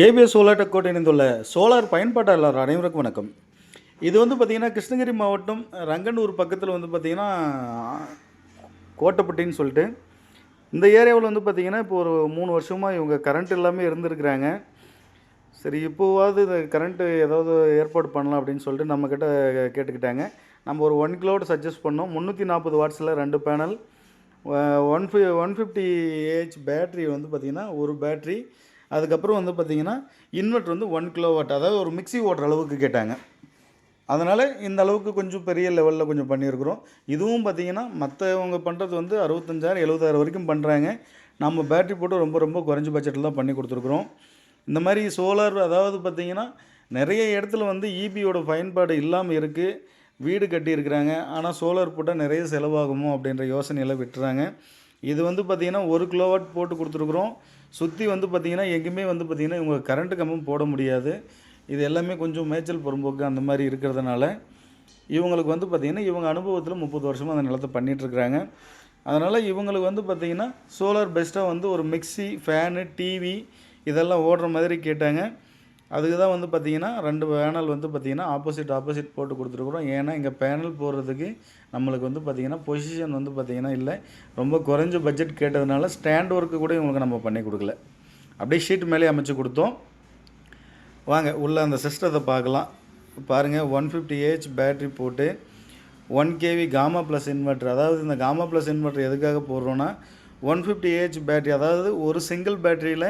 ABS solar டெக்கோட் இணைந்துள்ள solar பயன்பாட்டாளர் அனைவருக்கும் வணக்கம். இது வந்து பார்த்திங்கன்னா கிருஷ்ணகிரி மாவட்டம் ரங்கனூர் பக்கத்தில் வந்து பார்த்திங்கன்னா கோட்டப்பட்டின்னு சொல்லிட்டு இந்த ஏரியாவில் வந்து பார்த்திங்கன்னா இப்போ ஒரு மூணு வருஷமாக இவங்க கரண்ட் இல்லாமல் இருந்திருக்கிறாங்க. சரி இப்போவாவது இந்த கரண்ட்டு ஏதாவது ஏற்பாடு பண்ணலாம் அப்படின்னு சொல்லிட்டு நம்மக்கிட்ட கேட்டுக்கிட்டாங்க. நம்ம ஒரு ஒன் கிலோவோட சஜஸ்ட் பண்ணோம். முந்நூற்றி நாற்பது வாட்ஸில் ரெண்டு பேனல் ஒன் ஃபி ஒன் ஃபிஃப்டி ஏஹெச் பேட்ரி வந்து பார்த்திங்கன்னா ஒரு பேட்ரி அதுக்கப்புறம் வந்து பார்த்திங்கன்னா இன்வெர்ட் வந்து ஒன் கிலோ வாட் அதாவது ஒரு மிக்ஸி ஓட்டுற அளவுக்கு கேட்டாங்க. அதனால் இந்த அளவுக்கு கொஞ்சம் பெரிய லெவலில் கொஞ்சம் பண்ணியிருக்கிறோம். இதுவும் பார்த்திங்கன்னா மற்றவங்க பண்ணுறது வந்து அறுபத்தஞ்சாயிரம் எழுபதாயிரம் வரைக்கும் பண்ணுறாங்க நம்ம பேட்ரி போட்டு ரொம்ப ரொம்ப குறைஞ்ச பட்ஜெட்டில் தான் பண்ணி கொடுத்துருக்குறோம். இந்த மாதிரி சோலார் அதாவது பார்த்திங்கன்னா நிறைய இடத்துல வந்து ஈபியோட பயன்பாடு இல்லாமல் இருக்குது வீடு கட்டியிருக்கிறாங்க. ஆனால் சோலார் போட்டால் நிறைய செலவாகுமோ அப்படின்ற யோசனையெல்லாம் விட்டுறாங்க. இது வந்து பார்த்திங்கன்னா ஒரு கிலோவாட் போட்டு கொடுத்துருக்குறோம். சுற்றி வந்து பார்த்திங்கன்னா எங்கேயுமே வந்து பார்த்திங்கன்னா இவங்க கரண்ட்டு கம்பம் போட முடியாது. இது எல்லாமே கொஞ்சம் மேய்ச்சல் புறம்போக்கு அந்த மாதிரி இருக்கிறதுனால இவங்களுக்கு வந்து பார்த்திங்கன்னா இவங்க அனுபவத்தில் முப்பது வருஷமாக அந்த நிலத்தை பண்ணிகிட்ருக்குறாங்க அதனால் இவங்களுக்கு வந்து பார்த்திங்கன்னா சோலார் பெஸ்ட்டாக வந்து ஒரு மிக்ஸி ஃபேனு டிவி இதெல்லாம் ஓடுற மாதிரி கேட்டாங்க. அதுக்கு தான் வந்து பார்த்திங்கன்னா ரெண்டு பேனல் வந்து பார்த்திங்கன்னா ஆப்போசிட் ஆப்போசிட் போட்டு கொடுத்துருக்குறோம். ஏன்னா இங்கே பேனல் போடுறதுக்கு நம்மளுக்கு வந்து பார்த்திங்கன்னா பொசிஷன் வந்து பார்த்திங்கன்னா இல்லை. ரொம்ப குறைஞ்ச பட்ஜெட் கேட்டதுனால ஸ்டாண்ட் ஒர்க்கு கூட இவங்களுக்கு நம்ம பண்ணி கொடுக்கல. அப்படியே ஷீட் மேலே அமைச்சு கொடுத்தோம். வாங்க உள்ளே அந்த சிஸ்டத்தை பார்க்கலாம். பாருங்கள் ஒன் ஃபிஃப்டி ஏஹெச் பேட்ரி போட்டு one KV gamma plus inverter அதாவது இந்த காமா ப்ளஸ் இன்வெர்ட்டர் எதுக்காக போடுறோன்னா ஒன் ஃபிஃப்டி ஏஹெச் பேட்ரி அதாவது ஒரு சிங்கிள் பேட்டரியில்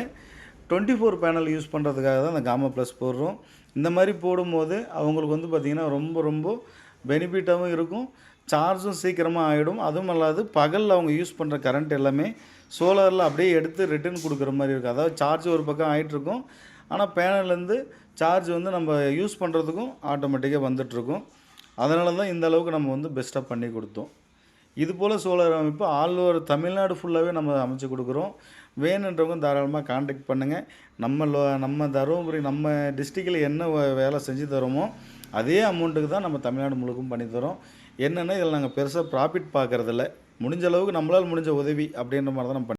டுவெண்ட்டி ஃபோர் பேனல் யூஸ் பண்ணுறதுக்காக தான் அந்த காமா ப்ளஸ் போடுறோம். இந்த மாதிரி போடும்போது அவங்களுக்கு வந்து பார்த்திங்கன்னா ரொம்ப ரொம்ப பெனிஃபிட்டாகவும் இருக்கும். சார்ஜும் சீக்கிரமாக ஆகிடும் அதுவும் அல்லாது பகலில் அவங்க யூஸ் பண்ணுற கரண்ட் எல்லாமே சோலாரில் அப்படியே எடுத்து ரிட்டர்ன் கொடுக்குற மாதிரி இருக்கும். அதாவது சார்ஜ் ஒரு பக்கம் ஆகிட்டுருக்கும் ஆனால் பேனல்லேருந்து சார்ஜ் வந்து நம்ம யூஸ் பண்ணுறதுக்கும் ஆட்டோமேட்டிக்காக வந்துட்டுருக்கும். அதனால தான் இந்த அளவுக்கு நம்ம வந்து பெஸ்ட்டாக பண்ணி கொடுத்தோம். இது போல் சோலார் அமைப்பு ஆல் ஓவர் தமிழ்நாடு ஃபுல்லாகவே நம்ம அமைச்சு கொடுக்குறோம். வேணுன்றவங்க தாராளமாக காண்டாக்ட் பண்ணுங்கள் நம்ம லோ நம்ம தருமபுரி நம்ம டிஸ்ட்ரிக்டில் என்ன வே- வேலை செஞ்சு தரோமோ அதே அமௌண்ட்டுக்கு தான் நம்ம தமிழ்நாடு முழுக்கும் பண்ணி தரோம். என்னென்னா இதில் நாங்கள் பெருசாக ப்ராஃபிட் பார்க்குறதில்ல முடிஞ்ச அளவுக்கு நம்மளால் முடிஞ்ச உதவி அப்படின்ற மாதிரி தான் நம்ம பண்ணி